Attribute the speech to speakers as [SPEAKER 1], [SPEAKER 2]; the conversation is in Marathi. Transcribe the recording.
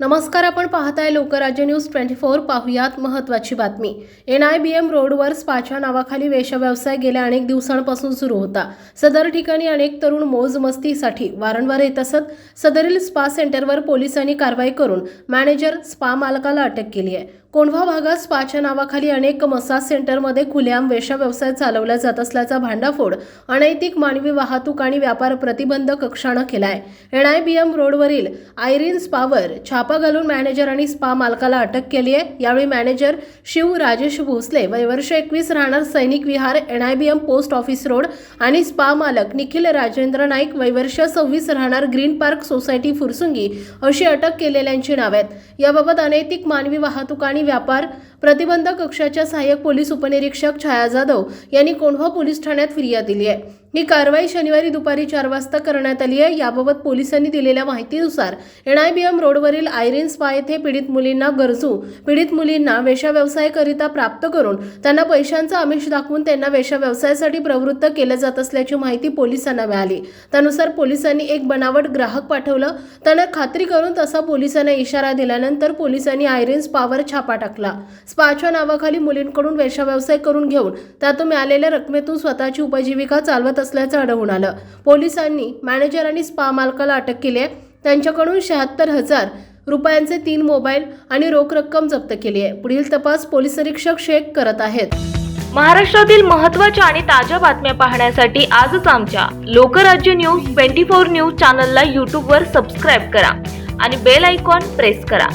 [SPEAKER 1] नमस्कार आपण पाहताय लोकराज्य न्यूज ट्वेंटी फोर. पाहुयात महत्त्वाची बातमी. एन आय बी एम रोडवर स्पाच्या नावाखाली वेशव्यवसाय गेल्या अनेक दिवसांपासून सुरू होता. सदर ठिकाणी अनेक तरुण मोजमस्तीसाठी वारंवार येत असत. सदरील स्पा सेंटरवर पोलिसांनी कारवाई करून मॅनेजर स्पा मालकाला अटक केली आहे. कोंढवा भागात स्पाच्या नावाखाली अनेक मसाज सेंटरमध्ये खुलेआम वेशव्यवसाय व्यवसाय चालवला जात असल्याचा भांडाफोड अनैतिक मानवी वाहतूक आणि व्यापार प्रतिबंध कक्षानं केलाय. एन आय बी एम रोडवरील आयरिन स्पावर छापा घालून मॅनेजर आणि स्पा मालकाला अटक केली आहे. यावेळी मॅनेजर शिव राजेश भोसले वय वर्ष एकवीस राहणार Sainik Vihar N I B M post office road आणि स्पा मालक निखिल राजेंद्र नाईक वय वर्ष सव्वीस राहणार ग्रीन पार्क सोसायटी फुरसुंगी अशी अटक केलेल्यांची नावे आहेत. याबाबत अनैतिक मानवी वाहतूक आणि व्यापार प्रतिबंध कक्षाच्या सहाय्यक पोलीस उपनिरीक्षक छाया जाधव यांनी कोंढवा पोलीस ठाण्यात फिर्याद दिली आहे. ही कारवाई शनिवारी दुपारी चार वाजता करण्यात आली आहे. याबाबत पोलिसांनी दिलेल्या माहितीनुसार एन आय बी एम रोडवरील आयरीन स्पा येथे पीडित मुलींना गरजू पीडित मुलींना वेशा व्यवसायाकरिता प्राप्त करून त्यांना पैशांचा आमिष दाखवून त्यांना वेशा व्यवसायासाठी प्रवृत्त केलं जात असल्याची माहिती पोलिसांना मिळाली. त्यानुसार पोलिसांनी एक बनावट ग्राहक पाठवलं. त्यांना खात्री करून तसा पोलिसांना इशारा दिल्यानंतर पोलिसांनी आयरीन स्पावर छापा टाकला. स्पाच्या नावाखाली मुलींकडून वेशा व्यवसाय करून घेऊन त्यातून मिळालेल्या रकमेतून स्वतःची उपजीविका चालवत असल्याचं आढळून आलं. पोलिसांनी मॅनेजर आणि स्पा मालकाला अटक केली आहे त्यांच्याकडून शहात्तर हजार रुपयांचे तीन मोबाईल आणि रोख रक्कम जप्त केली आहे पुढील तपास पोलीस निरीक्षक शेख करत आहेत.
[SPEAKER 2] महाराष्ट्रातील महत्त्वाच्या आणि ताज्या बातम्या पाहण्यासाठी आजच आमच्या Lokrajya news twenty four news चॅनलला यूट्यूबवर सबस्क्राईब करा आणि बेल आयकॉन प्रेस करा.